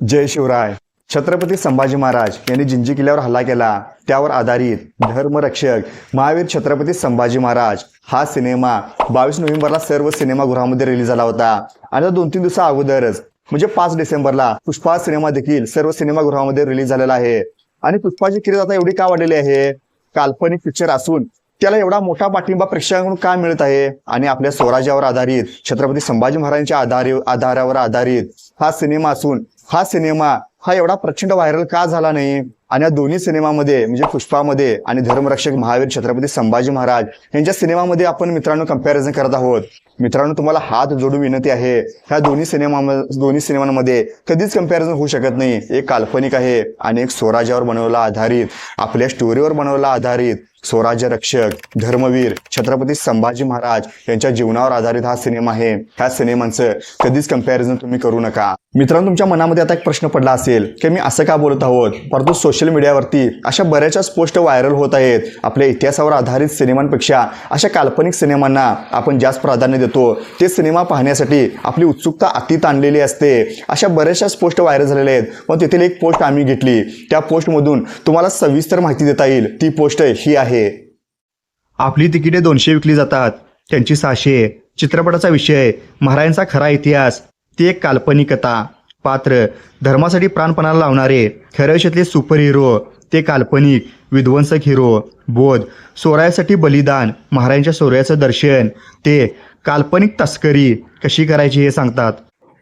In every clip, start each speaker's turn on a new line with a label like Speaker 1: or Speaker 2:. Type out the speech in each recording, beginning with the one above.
Speaker 1: जय शिवराय. छत्रपती संभाजी महाराज यांनी जिंजी किल्ल्यावर हल्ला केला त्यावर आधारित धर्मरक्षक महावीर छत्रपती संभाजी महाराज हा सिनेमा बावीस नोव्हेंबरला सर्व सिनेमागृहामध्ये रिलीज झाला होता. आणि दोन तीन दिवसा अगोदरच म्हणजे पाच डिसेंबरला पुष्पा सिनेमा देखील सर्व सिनेमागृहामध्ये रिलीज झालेला आहे. आणि पुष्पाची किरीत आता एवढी का वाढलेली आहे? काल्पनिक पिक्चर असून त्याला एवढा मोठा पाठिंबा प्रेक्षकांकडून का मिळत आहे? आणि आपल्या स्वराज्यावर आधारित छत्रपती संभाजी महाराजांच्या आधारे आधारावर आधारित हा सिनेमा असून हा सिनेमा हा एवढा प्रचंड व्हायरल का झाला नाही? आणि या दोन्ही सिनेमामध्ये म्हणजे पुष्पामध्ये आणि धर्मरक्षक महावीर छत्रपती संभाजी महाराज यांच्या सिनेमामध्ये आपण मित्रांनो कंपॅरिझन करत आहोत. मित्रांनो तुम्हाला हात जोडून विनंती आहे ह्या दोन्ही सिनेमा दोन्ही सिनेमांमध्ये कधीच कंपॅरिझन होऊ शकत नाही. एक काल्पनिक आहे आणि एक स्वराज्यावर बनवला आधारित आपल्या स्टोरीवर बनवला आधारित स्वराज्य रक्षक धर्मवीर छत्रपती संभाजी महाराज यांच्या जीवनावर आधारित हा सिनेमा आहे. ह्या सिनेमांचं कधीच कंपॅरिझन तुम्ही करू नका. मित्रांनो तुमच्या मनामध्ये आता एक प्रश्न पडला असेल की मी असं का बोलत आहोत? परंतु सोशल मीडियावरती अशा बऱ्याचशाच पोस्ट व्हायरल होत आहेत. आपल्या इतिहासावर आधारित सिनेमांपेक्षा अशा काल्पनिक सिनेमांना आपण जास्त प्राधान्य देतो. ते सिनेमा पाहण्यासाठी आपली उत्सुकता अति ताणलेली असते. अशा बऱ्याचशाच पोस्ट व्हायरल झालेल्या आहेत. मग तेथील एक पोस्ट आम्ही घेतली. त्या पोस्टमधून तुम्हाला सविस्तर माहिती देता येईल. ती पोस्ट ही आहे. आहे. आपली तिकिटे दोनशे विकली जातात. त्यांची सहाशे चित्रपटाचा विषय महाराजांचा खरा इतिहास ती एक काल्पनिक कथा. पात्र धर्मासाठी प्राणपणाला लावणारे खऱ्या आयुष्यातले सुपर हिरो ते काल्पनिक विध्वंसक हिरो बोध सोरायासाठी बलिदान महाराजांच्या सोऱ्याचं दर्शन ते काल्पनिक तस्करी कशी करायची हे सांगतात.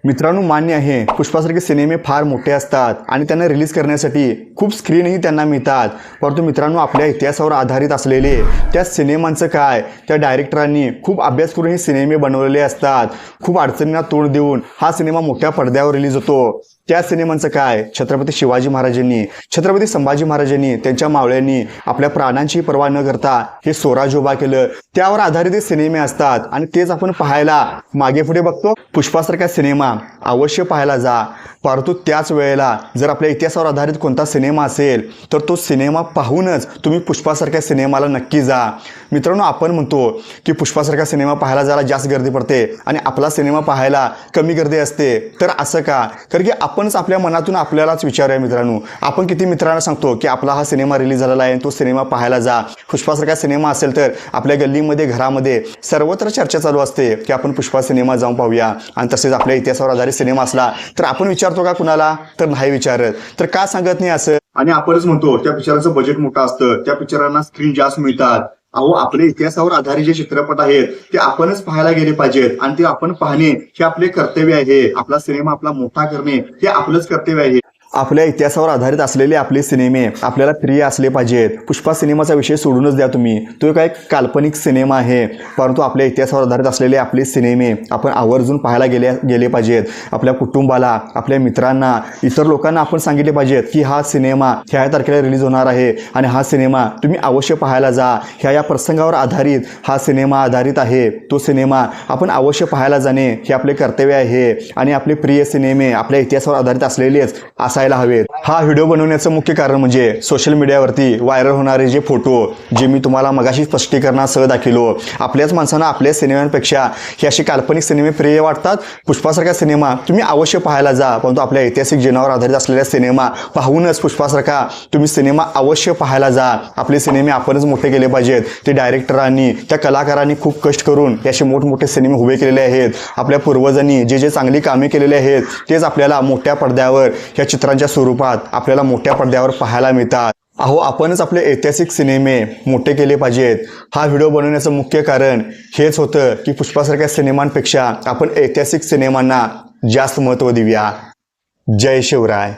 Speaker 1: मित्रांनो मान्य आहे पुष्पासारखे सिनेमे फार मोठे असतात आणि त्यांना रिलीज करण्यासाठी खूप स्क्रीनही त्यांना मिळतात. परंतु मित्रांनो आपल्या इतिहासावर आधारित असलेले त्या सिनेमांचं काय? त्या डायरेक्टरांनी खूप अभ्यास करून हे सिनेमे बनवलेले असतात. खूप अडचणींना तोंड देऊन हा सिनेमा मोठ्या पडद्यावर रिलीज होतो. त्या सिनेमांचं काय? छत्रपती शिवाजी महाराजांनी छत्रपती संभाजी महाराजांनी त्यांच्या मावळ्यांनी आपल्या प्राणांची पर्वा न करता हे स्वराज उभा केलं. त्यावर आधारित सिनेमे असतात आणि तेच आपण पाहायला मागे पुढे बघतो. पुष्पासारखा सिनेमा अवश्य पाहायला जा. परंतु त्याच वेळेला जर आपल्या इतिहासावर आधारित कोणता सिनेमा असेल तर तो सिनेमा पाहूनच तुम्ही पुष्पासारख्या सिनेमाला नक्की जा. मित्रांनो आपण म्हणतो की पुष्पासारखा सिनेमा पाहायला जायला जास्त गर्दी पडते आणि आपला सिनेमा पाहायला कमी गर्दी असते. तर असं का? कारण की आपणच आपल्या मनातून आपल्यालाच विचारूया मित्रांनो. आपण किती मित्रांना सांगतो की आपला हा सिनेमा रिलीज झालेला आहे तो सिनेमा पाहायला जा. पुष्पासारखा सिनेमा असेल तर आपल्या गल्लीमध्ये घरामध्ये सर्वत्र चर्चा चालू असते की आपण पुष्पा सिनेमा जाऊन पाहूया. आणि तसेच आपल्या इतिहासावर आधारित सिनेमा असला तर आपण विचारतो का कुणाला? तर नाही विचारत. तर का सांगत नाही असं? आणि आपणच म्हणतो त्या पिक्चरांचं बजेट मोठं असतं. त्या पिक्चरांना स्क्रीन जास्त मिळतात. अहो आपल्या इतिहासावर आधारित जे चित्रपट आहेत ते आपणच पाहायला गेले पाहिजेत. आणि ते आपण पाहणे हे आपले कर्तव्य आहे. आपला सिनेमा आपला मोठा करणे हे आपलंच कर्तव्य आहे. आपल्या इतिहासावर आधारित असलेले आपले सिनेमे आपल्याला प्रिय असले पाहिजेत. पुष्पा सिनेमाचा विषय सोडूनच द्या तुम्ही. तो एक काल्पनिक सिनेमा आहे. परंतु आपल्या इतिहासावर आधारित असलेले आपले सिनेमे आपण आवर्जून पाहायला गेले गेले पाहिजेत. आपल्या कुटुंबाला आपल्या मित्रांना इतर लोकांना आपण सांगितले पाहिजेत की हा सिनेमा ह्या ह्या तारखेला रिलीज होणार आहे आणि हा सिनेमा तुम्ही अवश्य पाहायला जा. ह्या या प्रसंगावर आधारित हा सिनेमा आधारित आहे. तो सिनेमा आपण अवश्य पाहायला जाणे हे आपले कर्तव्य आहे आणि आपले प्रिय सिनेमे आपल्या इतिहासावर आधारित असलेलेच असायला हवेत. हा व्हिडिओ बनवण्याचं मुख्य कारण म्हणजे सोशल मीडियावरती व्हायरल होणारे जे फोटो जे मी तुम्हाला मगाशी स्पष्टीकरणासह दाखिलो आपल्याच माणसांना आपल्या सिनेमांपेक्षा हे असे काल्पनिक सिनेमे प्रिय वाटतात. पुष्पासारखा सिनेमा तुम्ही अवश्य पाहायला जा परंतु आपल्या ऐतिहासिक जीवनावर आधारित असलेल्या सिनेमा पाहूनच पुष्पासारखा तुम्ही सिनेमा अवश्य पाहायला जा. आपले सिनेमे आपणच मोठे केले पाहिजेत. ते डायरेक्टरांनी त्या कलाकारांनी खूप कष्ट करून हे असे मोठमोठे सिनेमे उभे केलेले आहेत. आपल्या पूर्वजांनी जे जे चांगली कामे केलेली आहेत तेच आपल्याला मोठ्या पडद्यावर या चित्र चित्रांच्या स्वरूपात आपल्याला मोठ्या पडद्यावर पाहायला मिळतात. अहो आपणच आपले ऐतिहासिक सिनेमे मोठे केले पाहिजेत. हा व्हिडिओ बनवण्याचं मुख्य कारण हेच होतं की पुष्पासारख्या सिनेमांपेक्षा आपण ऐतिहासिक सिनेमांना जास्त महत्त्व देऊया. जय शिवराय.